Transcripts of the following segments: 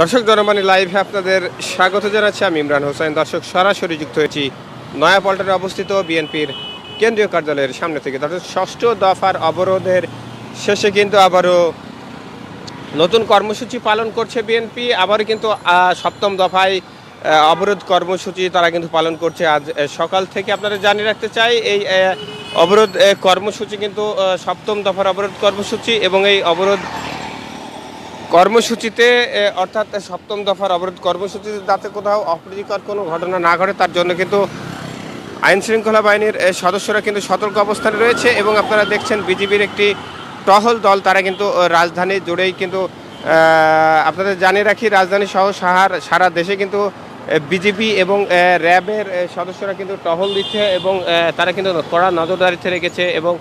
দর্শক জনমানি লাইভে আপনাদের স্বাগত জানাচ্ছি আমি ইমরান হোসেন। দর্শক, সরাসরি যুক্ত হয়েছি নয়াপল্টনে অবস্থিত বিএনপির কেন্দ্রীয় কার্যালয়ের সামনে থেকে। দর্শক, ষষ্ঠ দফার অবরোধের শেষে কিন্তু আবারও নতুন কর্মসূচি পালন করছে বিএনপি। আবারও কিন্তু সপ্তম দফায় অবরোধ কর্মসূচি তারা কিন্তু পালন করছে আজ সকাল থেকে। আপনারা জানিয়ে রাখতে চাই, এই অবরোধ কর্মসূচি কিন্তু সপ্তম দফার অবরোধ কর্মসূচি এবং এই অবরোধ কর্মসূচিতে অর্থাৎ সপ্তম দফার অবরোধ কর্মসূচিতে যাতে কোথাও অপ্রীতিকর কোনো ঘটনা না ঘটে, তার জন্য কিন্তু আইন শৃঙ্খলা বাহিনীর সদস্যরা কিন্তু সতর্ক অবস্থানে রয়েছে এবং আপনারা দেখছেন বিজিবির একটি টহল দল, তারা কিন্তু রাজধানী জুড়েই কিন্তু আপনাদের জানিয়ে রাখি, রাজধানী সহ সাহার, সারা দেশে কিন্তু বিজেপি এবং র্যাবের সদস্যরা কিন্তু টহল দিচ্ছে এবং তারা কিন্তু কড়া নজরদারিতে রেখেছে এবং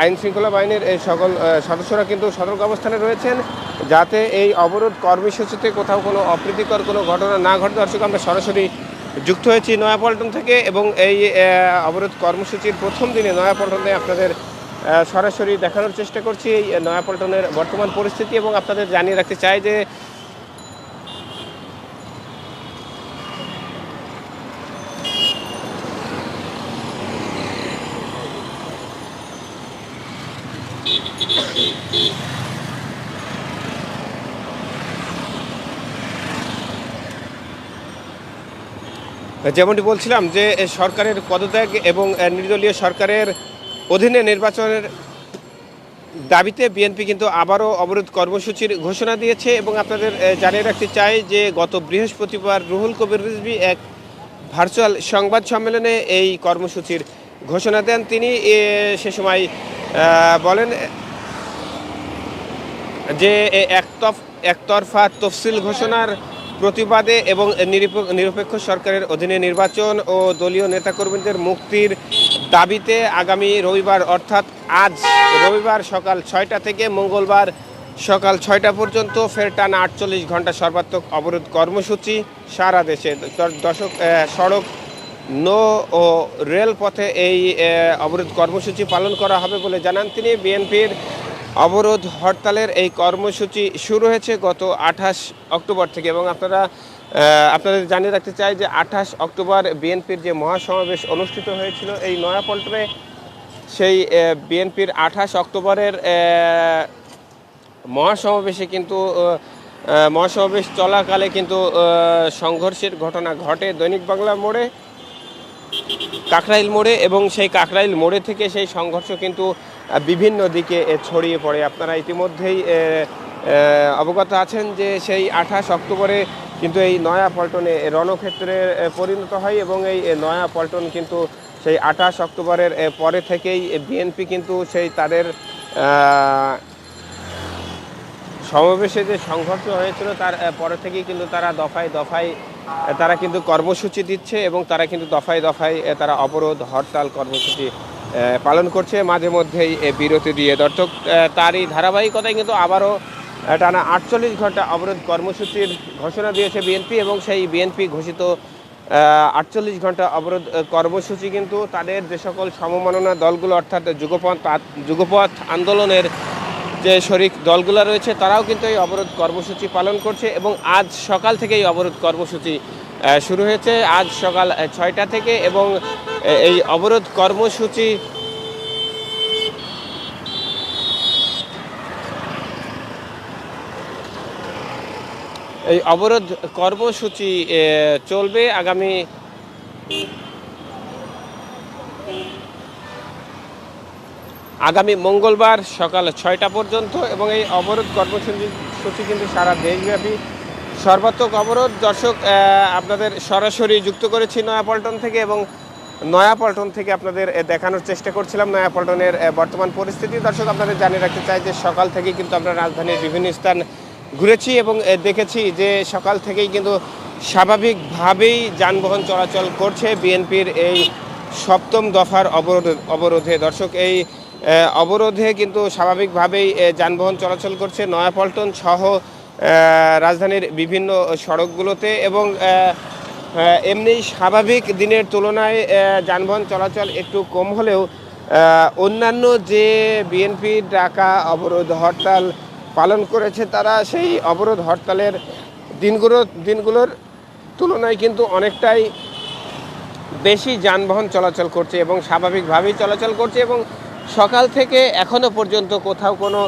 আইন শৃঙ্খলা বাহিনীর এই সকল সদস্যরা কিন্তু সতর্ক অবস্থানে রয়েছেন যাতে এই অবরোধ কর্মসূচিতে কোথাও কোনো অপ্রীতিকর কোনো ঘটনা না ঘটে দর্শক, আমরা সরাসরি যুক্ত হয়েছি নয়াপল্টন থেকে এবং এই অবরোধ কর্মসূচির প্রথম দিনে নয়াপল্টনে আপনাদের সরাসরি দেখানোর চেষ্টা করছি। এই নয়াপল্টনের বর্তমান পরিস্থিতি এবং আপনাদের জানিয়ে রাখতে চাই যে যেমনটি বলছিলাম যে সরকারের পদত্যাগ এবং নির্দলীয় সরকারের অধীনে নির্বাচনের দাবিতে বিএনপি কিন্তু আবারও অবরোধ কর্মসূচির ঘোষণা দিয়েছে এবং আপনাদের জানিয়ে রাখতে চাই যে, গত বৃহস্পতিবার রুহুল কবির রিজভি এক ভার্চুয়াল সংবাদ সম্মেলনে এই কর্মসূচির ঘোষণা দেন। তিনি সে সময় বলেন যে একতফ, একতরফা তফসিল ঘোষণার প্রতিবাদে এবং নিরপেক্ষ- সরকারের অধীনে নির্বাচন ও দলীয় নেতাকর্মীদের মুক্তির দাবিতে আগামী রবিবার, অর্থাৎ আজ রবিবার সকাল ছয়টা থেকে মঙ্গলবার সকাল ছয়টা পর্যন্ত ফের টানা আটচল্লিশ ঘণ্টা সর্বাত্মক অবরোধ কর্মসূচি সারা দেশে। দশক সড়ক, নৌ ও রেলপথে এই অবরোধ কর্মসূচি পালন করা হবে বলে জানান তিনি। বিএনপির অবরোধ হরতালের এই কর্মসূচি শুরু হয়েছে গত আঠাশ অক্টোবর থেকে এবং আপনারা আপনাদের জানিয়ে রাখতে চাই যে আঠাশ অক্টোবর বিএনপির যে মহাসমাবেশ অনুষ্ঠিত হয়েছিল এই নয়াপল্টনে, সেই বিএনপির আঠাশ অক্টোবরের মহাসমাবেশে কিন্তু মহাসমাবেশ চলাকালে কিন্তু সংঘর্ষের ঘটনা ঘটে দৈনিক বাংলা মোড়ে, কাকরাইল মোড়ে এবং সেই কাকরাইল মোড়ে থেকে সেই সংঘর্ষ কিন্তু বিভিন্ন দিকে ছড়িয়ে পড়ে। আপনারা ইতিমধ্যেই অবগত আছেন যে সেই আঠাশ অক্টোবরে কিন্তু এই নয়া পল্টনে রণক্ষেত্রে পরিণত হয় এবং এই নয়া পল্টন কিন্তু সেই আঠাশ অক্টোবরের পরে থেকেই বিএনপি কিন্তু সেই তাদের সমাবেশে যে সংঘর্ষ হয়েছিল তার পরে থেকেই কিন্তু তারা দফায় দফায় তারা কিন্তু কর্মসূচি দিচ্ছে এবং তারা কিন্তু দফায় দফায় তারা অবরোধ, হরতাল কর্মসূচি পালন করছে। মাঝে মধ্যেই বিরতি দিয়ে দর্শক তারই ধারাবাহিকতায় কিন্তু আবারও টানা আটচল্লিশ ঘণ্টা অবরোধ কর্মসূচির ঘোষণা দিয়েছে বিএনপি এবং সেই বিএনপি ঘোষিত আটচল্লিশ ঘণ্টা অবরোধ কর্মসূচি কিন্তু তাদের যে সকল সমমাননা দলগুলো অর্থাৎ যুগপথ যুগপথ আন্দোলনের যে শরিক দলগুলো রয়েছে, তারাও কিন্তু এই অবরোধ কর্মসূচি পালন করছে এবং আজ সকাল থেকে এই অবরোধ কর্মসূচি শুরু হয়েছে। আজ সকাল ছয়টা থেকে এবং এই অবরোধ কর্মসূচি এই অবরোধ কর্মসূচি চলবে আগামী আগামী মঙ্গলবার সকাল ছয়টা পর্যন্ত এবং এই অবরোধ কর্মসূচি সূচি কিন্তু সারা দেশব্যাপী। সর্বাত্মক অবরোধ, দর্শক আপনাদের সরাসরি যুক্ত করেছি নয়াপল্টন থেকে এবং নয়াপল্টন থেকে আপনাদের দেখানোর চেষ্টা করছিলাম নয়াপল্টনের বর্তমান পরিস্থিতি। দর্শক, আপনাদের জানিয়ে রাখতে চাই যে সকাল থেকেই কিন্তু আমরা রাজধানীর বিভিন্ন স্থান ঘুরেছি এবং দেখেছি যে সকাল থেকেই কিন্তু স্বাভাবিকভাবেই যানবাহন চলাচল করছে বিএনপির এই সপ্তম দফার অবরোধ, অবরোধে। দর্শক, এই অবরোধে কিন্তু স্বাভাবিকভাবেই যানবাহন চলাচল করছে নয়াপল্টন সহ রাজধানীর বিভিন্ন সড়কগুলোতে এবং এমনি স্বাভাবিক দিনের তুলনায় যানবাহন চলাচল একটু কম হলেও অন্যান্য যে বিএনপির ডাকা অবরোধ হরতাল পালন করেছে তারা, সেই অবরোধ হরতালের দিনগুলো, দিনগুলোর তুলনায় কিন্তু অনেকটাই বেশি যানবাহন চলাচল করছে এবং স্বাভাবিকভাবেই চলাচল করছে এবং সকাল থেকে এখনও পর্যন্ত কোথাও কোনো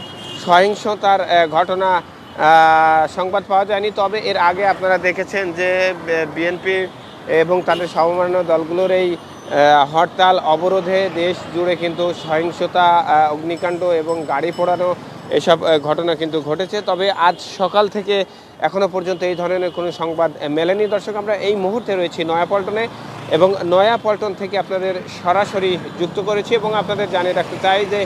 সহিংসতার ঘটনা সংবাদ পাওয়া যায়নি। তবে এর আগে আপনারা দেখেছেন যে বিএনপি এবং তাদের সমমান্য দলগুলোর এই হরতাল অবরোধে দেশ জুড়ে কিন্তু সহিংসতা অগ্নিকাণ্ড এবং গাড়ি পোড়ানো এসব ঘটনা কিন্তু ঘটেছে। তবে আজ সকাল থেকে এখনও পর্যন্ত এই ধরনের কোনো সংবাদ মেলেনি। দর্শক, আমরা এই মুহূর্তে রয়েছি নয়াপল্টনে এবং নয়াপল্টন থেকে আপনাদের সরাসরি যুক্ত করেছি এবং আপনাদের জানিয়ে রাখতে চাই যে,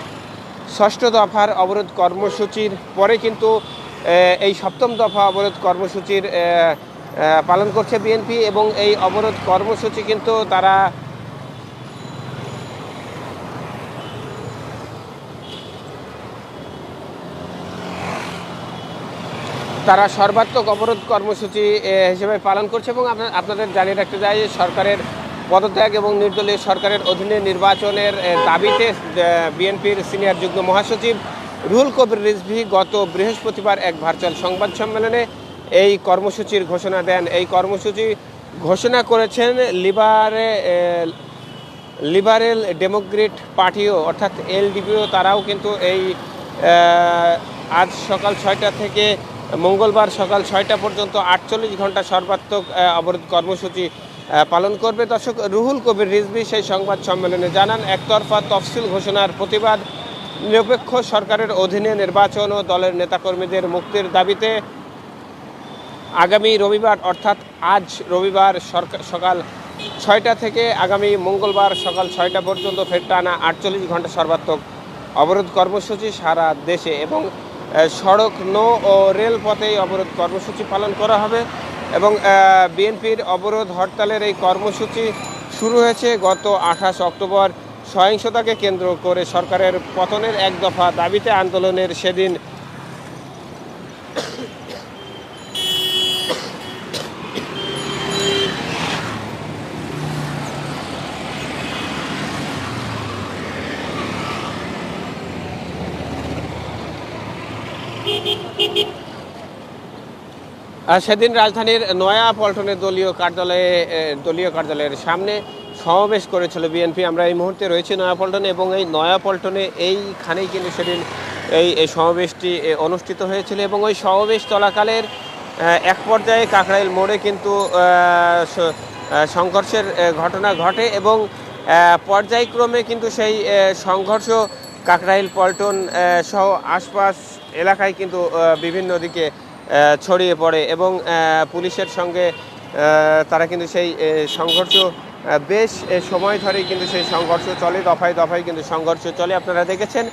ষষ্ঠ দফার অবরোধ কর্মসূচির পরে কিন্তু এই সপ্তম দফা অবরোধ কর্মসূচির পালন করছে বিএনপি এবং এই অবরোধ কর্মসূচি কিন্তু তারা তারা সর্বাত্মক অবরোধ কর্মসূচি হিসেবে পালন করছে এবং আপনা- আপনাদের জানিয়ে রাখতে চাই যে সরকারের পদত্যাগ এবং নির্দলীয় সরকারের অধীনে নির্বাচনের দাবিতে বিএনপির সিনিয়র যুগ্ম মহাসচিব রুহুল কবির রিজভি গত বৃহস্পতিবার এক ভার্চুয়াল সংবাদ সম্মেলনে এই কর্মসূচির ঘোষণা দেন। এই কর্মসূচি ঘোষণা করেছেন লিবারে লিবারেল ডেমোক্রেট পার্টিও, অর্থাৎ এলডিপিও তারাও কিন্তু এই আজ সকাল ছয়টা থেকে মঙ্গলবার সকাল ছয়টা পর্যন্ত আটচল্লিশ ঘণ্টা সর্বাত্মক অবরোধ কর্মসূচি পালন করবে। দর্শক, রুহুল কবির রিজভি সেই সংবাদ সম্মেলনে জানান, একতরফা তফসিল ঘোষণার প্রতিবাদ নিরপেক্ষ সরকারের অধীনে নির্বাচন ও দলের নেতাকর্মীদের মুক্তির দাবিতে আগামী রবিবার, অর্থাৎ আজ রবিবার সকাল ছয়টা থেকে আগামী মঙ্গলবার সকাল ছয়টা পর্যন্ত ফের টানা আটচল্লিশ ঘণ্টা সর্বাত্মক অবরোধ কর্মসূচি সারা দেশে এবং সড়ক, নৌ ও রেলপথে এই অবরোধ কর্মসূচি পালন করা হবে এবং বিএনপির অবরোধ হরতালের এই কর্মসূচি শুরু হয়েছে গত আঠাশ অক্টোবর। সহিংসতাকে কেন্দ্র করে সরকারের পতনের এক দফা দাবিতে আন্দোলনের সেদিন সেদিন রাজধানীর নয়া পল্টনের দলীয় কার্যালয়ে দলীয় কার্যালয়ের সামনে সমাবেশ করেছিল বিএনপি। আমরা এই মুহূর্তে রয়েছি নয়াপল্টনে এবং এই নয়াপল্টনে এইখানেই কিন্তু সেদিন এই এই সমাবেশটি অনুষ্ঠিত হয়েছিল এবং ওই সমাবেশ চলাকালের এক পর্যায়ে কাকরাইল মোড়ে কিন্তু সংঘর্ষের ঘটনা ঘটে এবং পর্যায়ক্রমে কিন্তু সেই সংঘর্ষ কাকরাইল পল্টন সহ আশপাশ এলাকায় কিন্তু বিভিন্ন দিকে ছড়িয়ে পড়ে এবং পুলিশের সঙ্গে তারা কিন্তু সেই সংঘর্ষ বেশ সময় ধরেই কিন্তু সেই সংঘর্ষ চলে, দফায় দফায় কিন্তু সংঘর্ষ চলে। আপনারা দেখেছেন,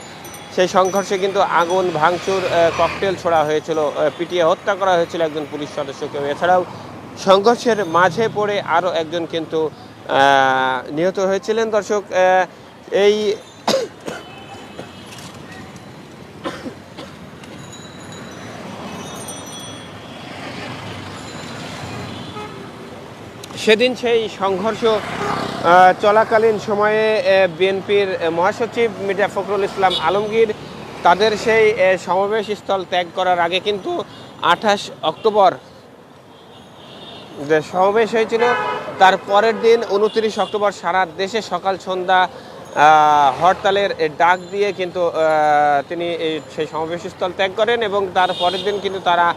সেই সংঘর্ষে কিন্তু আগুন ভাঙচুর ককটেল ছোড়া হয়েছিল পিটিয়ে হত্যা করা হয়েছিল একজন পুলিশ সদস্যকে। এছাড়াও সংঘর্ষের মাঝে পড়ে আরও একজন কিন্তু নিহত হয়েছিলেন। দর্শক এই সেদিন সেই সংঘর্ষ চলাকালীন সময়ে বিএনপির মহাসচিব মির্জা ফখরুল ইসলাম আলমগীর তাদের সেই সমাবেশ স্থল ত্যাগ করার আগে কিন্তু আঠাশ অক্টোবর যে সমাবেশ হয়েছিল, তার পরের দিন উনত্রিশ অক্টোবর সারা দেশে সকাল সন্ধ্যা হরতালের ডাক দিয়ে কিন্তু তিনি সেই সমাবেশস্থল ত্যাগ করেন এবং তার পরের দিন কিন্তু তারা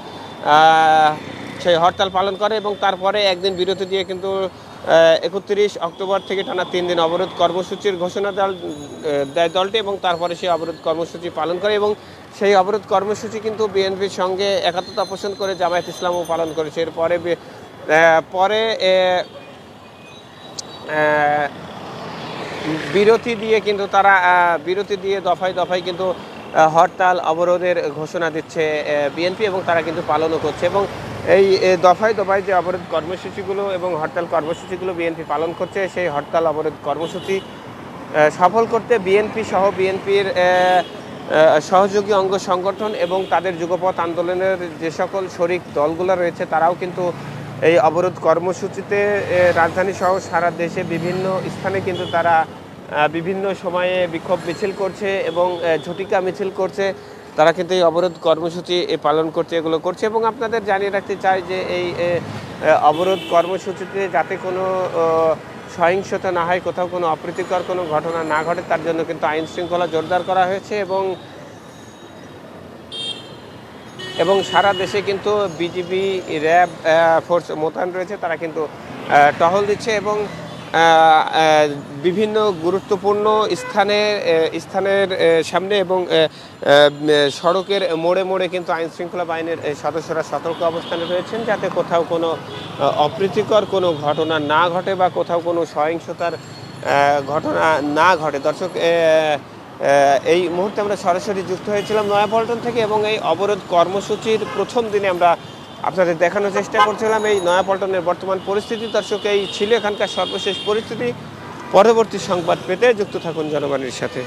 সেই হরতাল পালন করে এবং তারপরে একদিন বিরতি দিয়ে কিন্তু একত্রিশ অক্টোবর থেকে টানা তিন দিন অবরোধ কর্মসূচির ঘোষণা দল দেয় দলটি এবং তারপরে সেই অবরোধ কর্মসূচি পালন করে এবং সেই অবরোধ কর্মসূচি কিন্তু বিএনপির সঙ্গে একাত্মতা পোষণ করে জামায়াত ইসলামও পালন করেছে। এরপরে পরে বিরতি দিয়ে কিন্তু তারা বিরতি দিয়ে দফায় দফায় কিন্তু হরতাল, অবরোধের ঘোষণা দিচ্ছে বিএনপি এবং তারা কিন্তু পালনও করছে এবং এই দফায় দফায় যে অবরোধ কর্মসূচিগুলো এবং হরতাল কর্মসূচিগুলো বিএনপি পালন করছে, সেই হরতাল অবরোধ কর্মসূচি সফল করতে বিএনপি সহ বিএনপির সহযোগী অঙ্গ সংগঠন এবং তাদের যুগপথ আন্দোলনের যে সকল শরিক দলগুলো রয়েছে, তারাও কিন্তু এই অবরোধ কর্মসূচিতে রাজধানী সহ সারা দেশে বিভিন্ন স্থানে কিন্তু তারা বিভিন্ন সময়ে বিক্ষোভ মিছিল করছে এবং ঝটিকা মিছিল করছে। তারা কিন্তু এই অবরোধ কর্মসূচি পালন করছে এগুলো করছে এবং আপনাদের জানিয়ে রাখতে চাই যে এই অবরোধ কর্মসূচিতে যাতে কোনো সহিংসতা না হয়, কোথাও কোনো অপ্রীতিকর কোনো ঘটনা না ঘটে, তার জন্য কিন্তু আইন শৃঙ্খলা জোরদার করা হয়েছে এবং এবং সারা দেশে কিন্তু বিজিবি, র্যাব ফোর্স মোতায়েন রয়েছে, তারা কিন্তু টহল দিচ্ছে এবং বিভিন্ন গুরুত্বপূর্ণ স্থানে স্থানের সামনে এবং সড়কের মোড়ে মোড়ে কিন্তু আইন শৃঙ্খলা বাহিনীর সদস্যরা সতর্ক অবস্থানে রয়েছেন যাতে কোথাও কোনো অপ্রীতিকর কোনো ঘটনা না ঘটে বা কোথাও কোনো সহিংসতার ঘটনা না ঘটে। দর্শক এই মুহূর্তে আমরা সরাসরি যুক্ত হয়েছিলাম নয়াপল্টন থেকে এবং এই অবরোধ কর্মসূচির প্রথম দিনে আমরা আপনাদের দেখানোর চেষ্টা করছিলাম এই নয়াপল্টনের বর্তমান পরিস্থিতি। দর্শক, এই ছিল এখানকার সর্বশেষ পরিস্থিতি। পরবর্তী সংবাদ পেতে যুক্ত থাকুন জনগণের সাথে।